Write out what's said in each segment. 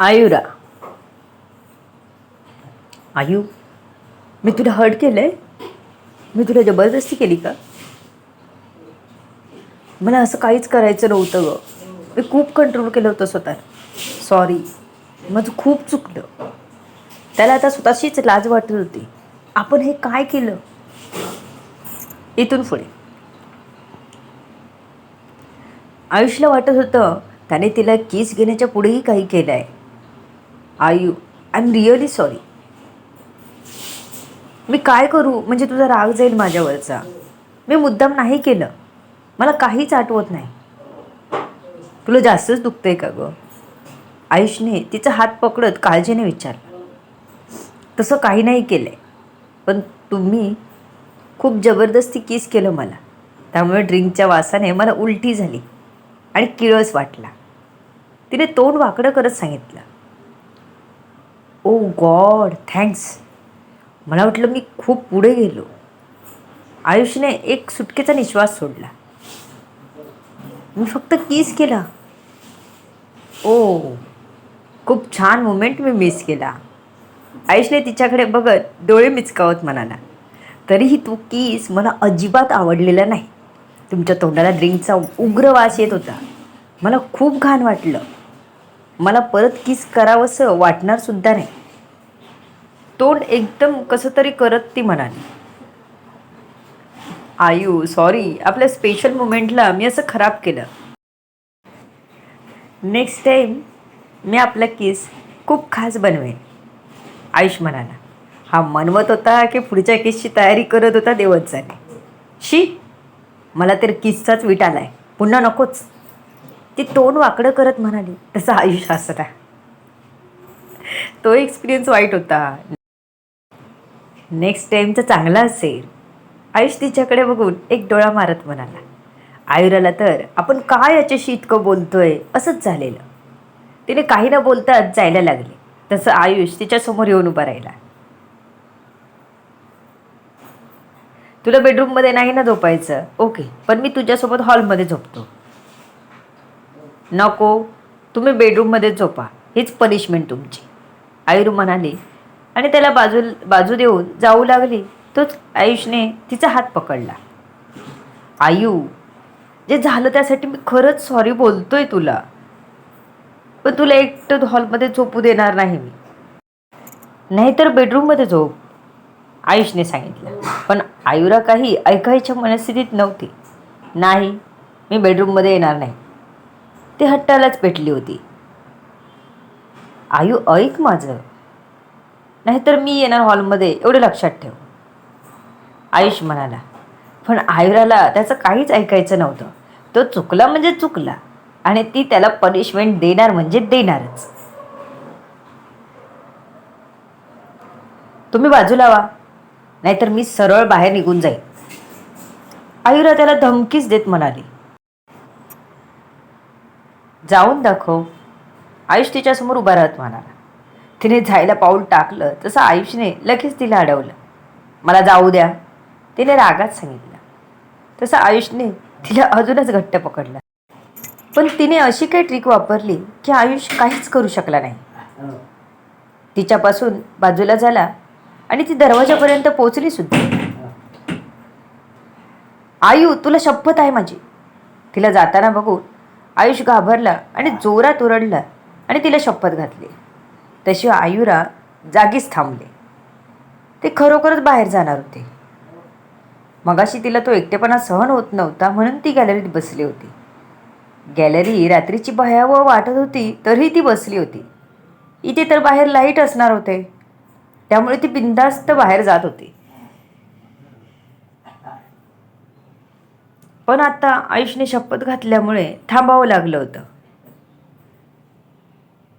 आयुरा. आयु? मी तुला हर्ट आहे मी तुला जबरदस्ती केली का? मला असं काहीच करायचं नव्हतं गं. मी खूप कंट्रोल केलं होतं स्वतः सॉरी माझं खूप चुकलं. त्याला आता स्वतःशीच लाज वाटत होती. आपण हे काय केलं? इथून पुढे. आयुषला वाटत होतं त्याने तिला केस घेण्याच्या पुढेही काही केलं आहे आयु आय एम रिअली सॉरी मी काय करू? म्हणजे तुझा राग जाईल माझ्यावरचा. मी मुद्दाम नाही केलं. मला काहीच आठवत नाही. तुला जास्तच दुखतंय का गं? आयुषने तिचा हात पकडत काळजीने विचारलं. तसं काही नाही केलं आहे पण तुम्ही खूप जबरदस्ती किस केलं मला. त्यामुळे ड्रिंकच्या वासाने मला उलटी झाली आणि किळस वाटला. तिने तोंड वाकडं करत सांगितलं. Oh God thanks. मला वाटलं मी खूप पुढे गेलो. आयुषने एक सुटकेचा निश्वास सोडला. मी फक्त किस केला. ओ खूप छान मुमेंट मी मिस केला. आयुषने तिच्याकडे बघत डोळे मिचकावत म्हणाला तरीही तू किस मला अजिबात आवडलेला नाही. तुमच्या तोंडाला ड्रिंकचा उग्र वास येत होता. मला खूप घाण वाटलं. मला परत किस करावंसं वाटणार सुद्धा नाही. तोंड एकदम कसं तरी करत ती म्हणाली. आयू सॉरी आपल्या स्पेशल मुमेंटला मी असं खराब केलं. नेक्स्ट टाईम मी आपला किस खूप खास बनवेन. आयुष म्हणाला. हा मनवत होता की पुढच्या किसची तयारी करत होता देवत जाणे शी मला तर किसचाच विट आलाय पुन्हा नकोच. ती तोंड वाकडं करत म्हणाली तसं आयुष हसला तो एक्सपिरियन्स वाईट होता. नेक्स्ट टाईमचा चांगला असेल. आयुष तिच्याकडे बघून एक डोळा मारत म्हणाला आयुराला तर आपण काय याच्याशी इतकं बोलतोय? असंच झालेलं. तिने काही न बोलताच जायला लागले. तसं आयुष तिच्यासमोर येऊन उभा राहिला. तुला बेडरूममध्ये नाही ना झोपायचं? ओके पण मी तुझ्यासोबत हॉलमध्ये झोपतो. नको तुम्ही बेडरूममध्ये झोपा हीच पनिशमेंट तुमची. आयुर म्हणाली आणि त्याला बाजू बाजू देऊन जाऊ लागली तोच आयुषने तिचा हात पकडला. आयु जे झालं त्यासाठी मी खरंच सॉरी बोलतोय तुला पण तुला एकटं हॉलमध्ये झोपू देणार नाही मी. नाहीतर बेडरूममध्ये झोप आयुषने सांगितलं. पण आयुरा काही ऐकायच्या मनस्थितीत नव्हती. नाही मी बेडरूममध्ये येणार नाही. ती हट्टालाच पेटली होती. आयु ऐक माझं. नाहीतर मी येणार हॉलमध्ये एवढं लक्षात ठेव. आयुष म्हणाला पण आयुराला त्याचं काहीच ऐकायचं नव्हतं. तो चुकला म्हणजे चुकला आणि ती त्याला पनिशमेंट देणार म्हणजे देणारच. तुम्ही बाजूला लावा नाहीतर मी सरळ बाहेर निघून जाईन. आयुरा त्याला धमकीच देत म्हणाली. जाऊन दाखव. आयुष तिच्यासमोर उभा राहत म्हणाला. तिने जायला पाऊल टाकलं तसं आयुषने लगेच तिला अडवलं. मला जाऊ द्या. तिने रागात सांगितलं. तसं आयुषने तिला अजूनच घट्ट पकडलं. पण तिने अशी काही ट्रिक वापरली की आयुष काहीच करू शकला नाही. तिच्यापासून बाजूला झाला आणि ती दरवाजापर्यंत पोचली सुद्धा. आयु तुला शपथ आहे माझी. तिला जाताना बघून आयुष घाबरला आणि जोरात ओरडला आणि तिला शपथ घातली. तशी आयुरा जागीच थांबले. ते खरोखरच बाहेर जाणार होते. मगाशी तिला तो एकटेपणा सहन होत नव्हता म्हणून ती गॅलरीत बसली होती. गॅलरी रात्रीची भयावह वाटत होती तरीही ती बसली होती. इथे तर बाहेर लाइट असणार होते. त्यामुळे ती बिंदास्त बाहेर जात होती. पण आता आयुषने शपथ घातल्यामुळे थांबावं लागलं होतं.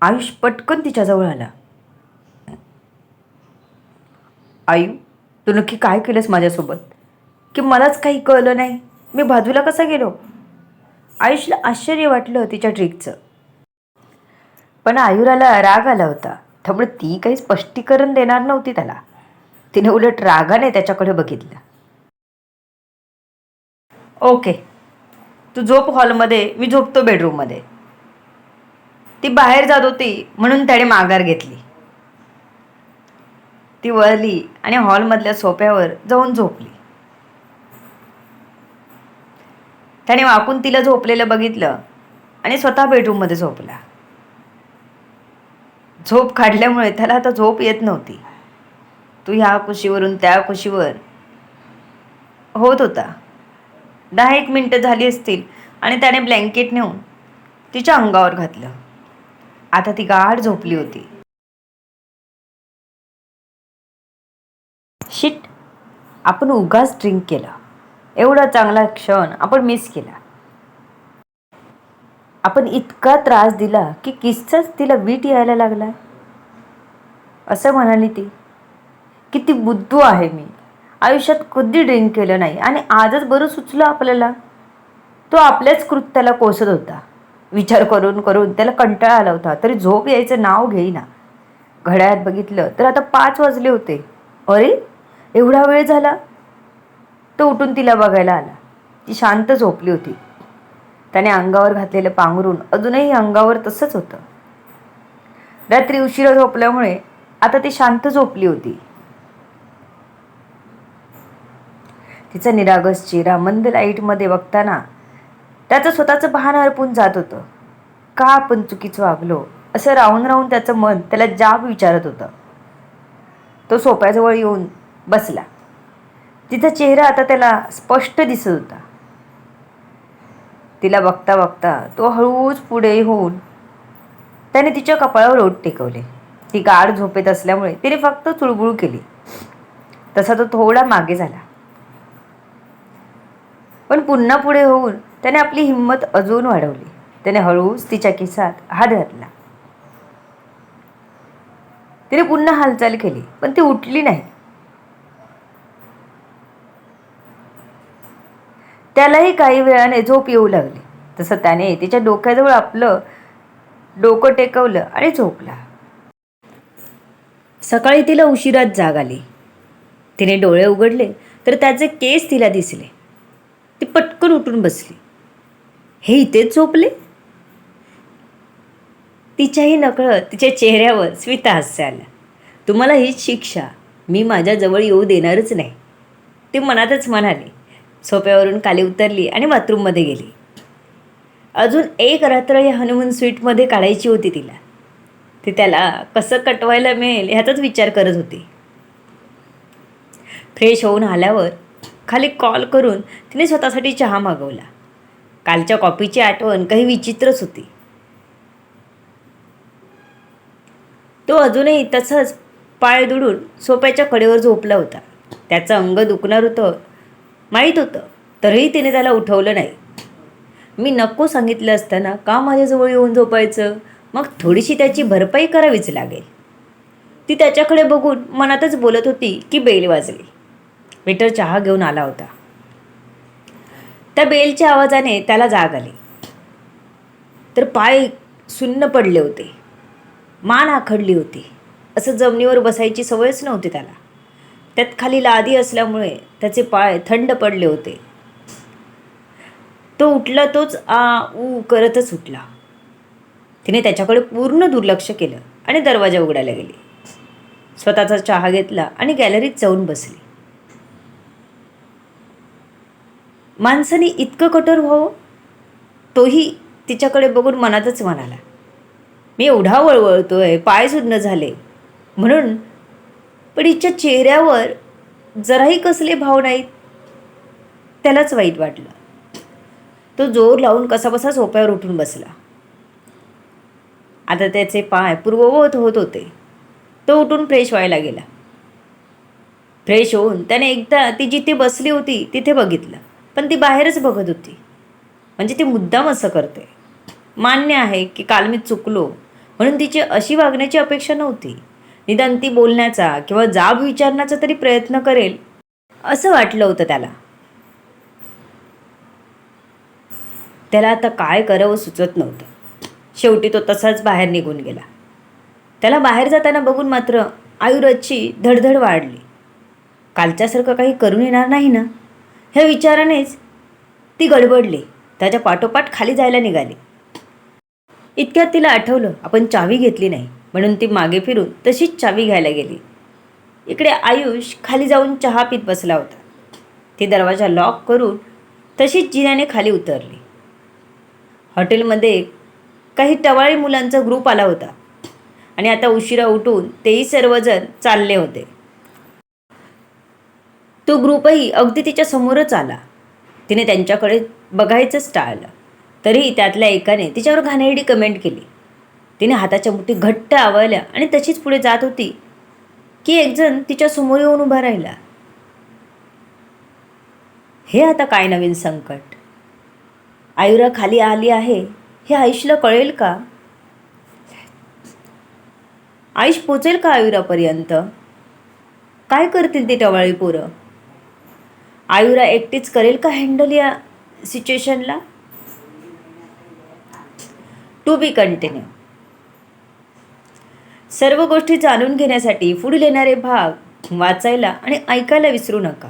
आयुष पटकन तिच्याजवळ आला. आयु तू नक्की काय केलंस माझ्यासोबत? की मलाच काही कळलं नाही? मी बाजूला कसा गेलो? आयुषला आश्चर्य वाटलं तिच्या ट्रिकचं. पण आयुराला राग आला होता. त्यामुळे ती काही स्पष्टीकरण देणार नव्हती त्याला. तिने उलट रागाने त्याच्याकडे बघितलं. ओके. तू झोप हॉलमध्ये मी झोपतो बेडरूममध्ये. ती बाहेर जात होती म्हणून त्याने माघार घेतली. ती वळली आणि हॉलमधल्या सोप्यावर जाऊन झोपली. त्याने वाकून तिला झोपलेलं बघितलं आणि स्वतः बेडरूममध्ये झोपला. झोप काढल्यामुळे त्याला आता झोप येत नव्हती. तू ह्या कुशीवरून त्या कुशीवर होत होता. दहा एक मिनटं झाली असतील आणि त्याने ब्लँकेट नेऊन तिच्या अंगावर घातलं. आता ती गाढ झोपली होती. शिट आपण उगाच ड्रिंक केला. एवढा चांगला क्षण आपण मिस केला. आपण इतका त्रास दिला की किस्साच तिला वीट यायला लागला. असं म्हणाली ती किती बुद्धू आहे मी. आयुष्यात कधी ड्रिंक केलं नाही. आणि आजच बरं सुचलं आपल्याला. तो आपल्याच कृत्याला कोसत होता. विचार करून करून त्याला कंटाळा आला होता. तरी झोप यायचं नाव घेईना. घड्याळात बघितलं तर आता पाच वाजले होते. अरे एवढा वेळ झाला? तो उठून तिला बघायला आला. ती शांत झोपली होती. त्याने अंगावर घातलेलं पांघरून अजूनही अंगावर तसंच होतं. रात्री उशिरा झोपल्यामुळे आता ती शांत झोपली होती. तिचा निरागस चेहरा मंद लाईटमध्ये बघताना त्याचं स्वतःचं भान हरपून जात होतं. का आपण चुकीचं वागलो? असं राहून राहून त्याचं मन त्याला जाब विचारत होतं. तो सोप्याजवळ येऊन बसला. तिचा चेहरा आता त्याला स्पष्ट दिसत होता. तिला बघता बघता तो हळूच पुढे होऊन त्याने तिच्या कपाळावर ओट टेकवले. ती गाढ झोपेत असल्यामुळे तिने फक्त चुळबुळ केली. तसा तो थोडा मागे झाला. पण पुन्हा पुढे होऊन त्याने आपली हिंमत अजून वाढवली. त्याने हळूच तिच्या किसात हात घातला तिने पुन्हा हालचाल केली पण ती उठली नाही. त्यालाही काही वेळाने झोप येऊ लागली. तसं त्याने तिच्या डोक्याजवळ आपलं डोकं टेकवलं आणि झोपला. सकाळी तिला उशिरात जाग आली. तिने डोळे उघडले तर त्याचे केस तिला दिसले. ती पटकन उठून बसली. हे इथेच झोपले? तिच्याही नकळत तिच्या चेहऱ्यावर स्मित हास्य आलं. तुम्हाला हीच शिक्षा मी माझ्याजवळ येऊ देणारच नाही. ती मनातच म्हणाली. सोप्यावरून काली उतरली आणि बाथरूममध्ये गेली. अजून एक रात्र या हनुमून स्वीटमध्ये काढायची होती तिला. ती त्याला कसं कटवायला मिळेल ह्याचाच विचार करत होती. फ्रेश होऊन आल्यावर खाली कॉल करून तिने स्वतःसाठी चहा मागवला. कालच्या कॉपीची आठवण काही विचित्रच होती. तो अजूनही तसंच पाय दुडून सोप्याच्या कडेवर झोपला होता. त्याचं अंग दुखणार होतं माहीत होतं तरीही तिने त्याला उठवलं नाही. मी नको सांगितलं असताना का माझ्याजवळ येऊन झोपायचं? मग थोडीशी त्याची भरपाई करावीच लागेल. ती त्याच्याकडे बघून मनातच बोलत होती की बेल वाजली. वेटर चहा घेऊन आला होता. त्या बेलच्या आवाजाने त्याला जाग आली. तर पाय सुन्न पडले होते. मान आखडली होती. असं जमिनीवर बसायची सवयच नव्हती त्याला. त्यात खाली लादी असल्यामुळे त्याचे पाय थंड पडले होते. तो उठला तोच आ ऊ करतच उठला. तिने त्याच्याकडे पूर्ण दुर्लक्ष केलं आणि दरवाजा उघडायला गेली. स्वतःचा चहा घेतला आणि गॅलरीत जाऊन बसली. माणसाने इतकं कठोर व्हावं? तोही तिच्याकडे बघून मनातच म्हणाला. मी एवढा वळवळतो आहे पाय सुद्धा झाले. म्हणून पण हिच्या चेहऱ्यावर जराही कसले भाव नाहीत. त्यालाच वाईट वाटलं. तो जोर लावून कसाबसा सोप्यावर उठून बसला. आता त्याचे पाय पूर्ववत होत होते. तो उठून फ्रेश व्हायला गेला. फ्रेश होऊन त्याने एकदा ती जिथे बसली होती तिथे बघितलं. पण ती बाहेरच बघत होती. म्हणजे ती मुद्दाम असं करते. मान्य आहे की काल मी चुकलो म्हणून तिची अशी वागण्याची अपेक्षा नव्हती. निदान ती बोलण्याचा किंवा जाब विचारण्याचा तरी प्रयत्न करेल असं वाटलं होतं त्याला. त्याला आता काय करावं सुचत नव्हतं. शेवटी तो तसाच बाहेर निघून गेला. त्याला बाहेर जाताना बघून मात्र आयुराची धडधड वाढली. कालच्यासारखं काही करून येणार नाही ना? ह्या विचारानेच ती गडबडली. त्याच्या पाठोपाठ खाली जायला निघाली. इतक्यात तिला आठवलं आपण चावी घेतली नाही. म्हणून ती मागे फिरून तशीच चावी घ्यायला गेली. इकडे आयुष खाली जाऊन चहा पीत बसला होता. ती दरवाजा लॉक करून तशीच जिन्याने खाली उतरली. हॉटेलमध्ये काही टवाळी मुलांचा ग्रुप आला होता. आणि आता उशिरा उठून तेही सर्वजण चालले होते. तो ग्रुपही अगदी तिच्या समोरच आला. तिने त्यांच्याकडे बघायचंच टाळलं. तरीही त्यातल्या एकाने तिच्यावर घाणेरडी कमेंट केली. तिने हाताच्या मुठी घट्ट आवळल्या आणि तशीच पुढे जात होती की एकजण तिच्या समोर येऊन उभा राहिला. हे आता काय नवीन संकट? आयुरा खाली आली आहे हे आयुषला कळेल का? आयुष पोचेल का आयुरापर्यंत? काय करतील ती टवाळी पोरं? आयुरा एकटीच करेल का हँडल या सिच्युएशनला टू बी कंटिन्यू सर्व गोष्टी जाणून घेण्यासाठी पुढील येणारे भाग वाचायला आणि ऐकायला विसरू नका.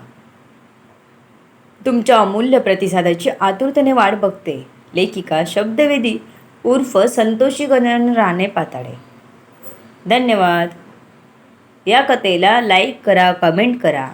तुमच्या अमूल्य प्रतिसादाची आतुरतेने वाट बघते. लेखिका शब्दवेदी उर्फ संतोषी गणन राणे पाताडे. धन्यवाद. या कथेला लाईक करा कमेंट करा.